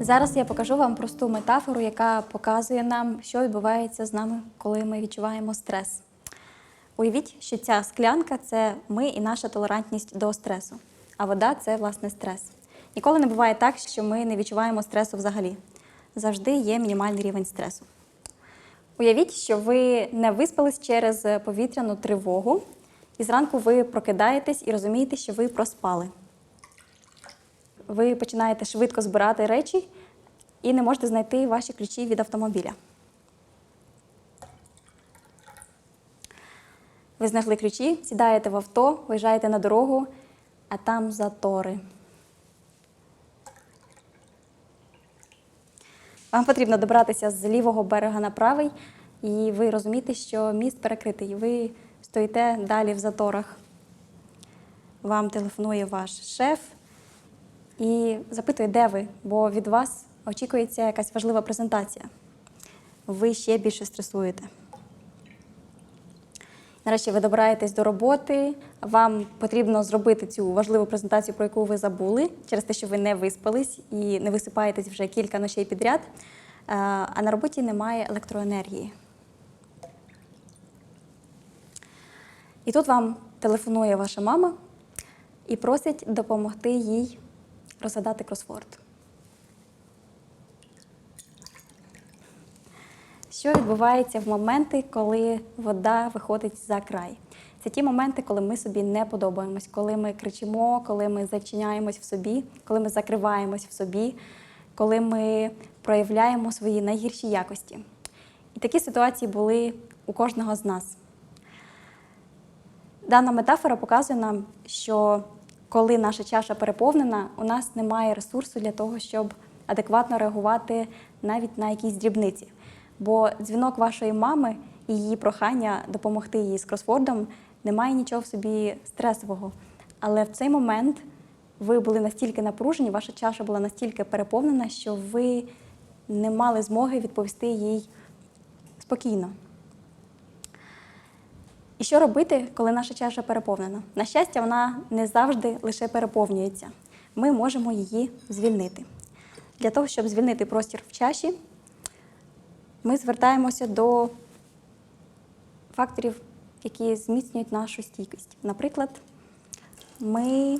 Зараз я покажу вам просту метафору, яка показує нам, що відбувається з нами, коли ми відчуваємо стрес. Уявіть, що ця склянка це ми і наша толерантність до стресу, а вода це власне стрес. Ніколи не буває так, що ми не відчуваємо стресу взагалі. Завжди є мінімальний рівень стресу. Уявіть, що ви не виспались через повітряну тривогу, і зранку ви прокидаєтесь і розумієте, що ви проспали. Ви починаєте швидко збирати речі і не можете знайти ваші ключі від автомобіля. Ви знайшли ключі, сідаєте в авто, виїжджаєте на дорогу, а там затори. Вам потрібно добратися з лівого берега на правий, і ви розумієте, що міст перекритий. Ви стоїте далі в заторах. Вам телефонує ваш шеф і запитує, де ви, бо від вас очікується якась важлива презентація. Ви ще більше стресуєте. Нарешті ви добираєтесь до роботи, вам потрібно зробити цю важливу презентацію, про яку ви забули, через те, що ви не виспались і не висипаєтесь вже кілька ночей підряд, е, а на роботі немає електроенергії. І тут вам телефонує ваша мама і просить допомогти їй розгадати кросворд. Що відбувається в моменти, коли вода виходить за край? Це ті моменти, коли ми собі не подобаємось, коли ми кричимо, коли ми зачиняємось в собі, коли ми закриваємось в собі, коли ми проявляємо свої найгірші якості. І такі ситуації були у кожного з нас. Дана метафора показує нам, що коли наша чаша переповнена, у нас немає ресурсу для того, щоб адекватно реагувати навіть на якісь дрібниці. Бо дзвінок вашої мами і її прохання допомогти їй з кросвордом немає нічого в собі стресового. Але в цей момент ви були настільки напружені, ваша чаша була настільки переповнена, що ви не мали змоги відповісти їй спокійно. І що робити, коли наша чаша переповнена? На щастя, вона не завжди лише переповнюється. Ми можемо її звільнити. Для того, щоб звільнити простір в чаші, ми звертаємося до факторів, які зміцнюють нашу стійкість. Наприклад, ми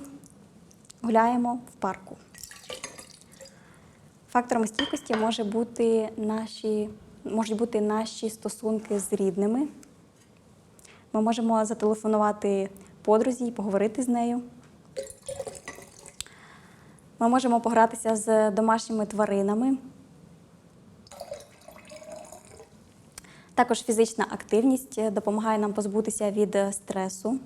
гуляємо в парку. Факторами стійкості може бути наші, можуть бути наші стосунки з рідними. Ми можемо зателефонувати подрузі і поговорити з нею. Ми можемо погратися з домашніми тваринами. Також фізична активність допомагає нам позбутися від стресу,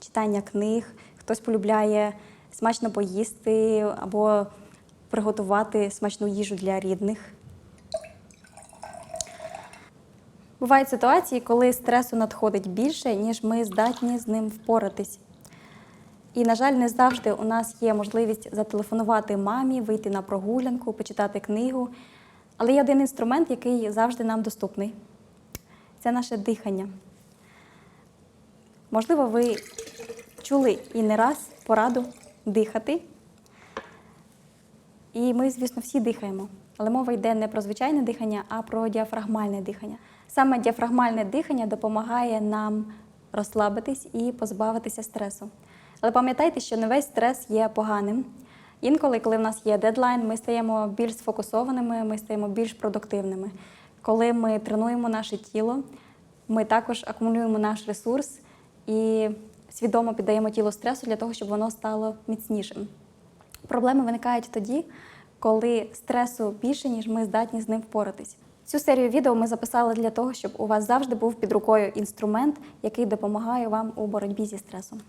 читання книг. Хтось полюбляє смачно поїсти або приготувати смачну їжу для рідних. Бувають ситуації, коли стресу надходить більше, ніж ми здатні з ним впоратись. І, на жаль, не завжди у нас є можливість зателефонувати мамі, вийти на прогулянку, почитати книгу. Але є один інструмент, який завжди нам доступний це наше дихання. Можливо, ви чули і не раз пораду дихати. І ми, звісно, всі дихаємо. Але мова йде не про звичайне дихання, а про діафрагмальне дихання. Саме діафрагмальне дихання допомагає нам розслабитись і позбавитися стресу. Але пам'ятайте, що не весь стрес є поганим. Інколи, коли в нас є дедлайн, ми стаємо більш сфокусованими, ми стаємо більш продуктивними. Коли ми тренуємо наше тіло, ми також акумулюємо наш ресурс і свідомо піддаємо тілу стресу для того, щоб воно стало міцнішим. Проблеми виникають тоді, коли стресу більше, ніж ми здатні з ним впоратись. Цю серію відео ми записали для того, щоб у вас завжди був під рукою інструмент, який допомагає вам у боротьбі зі стресом.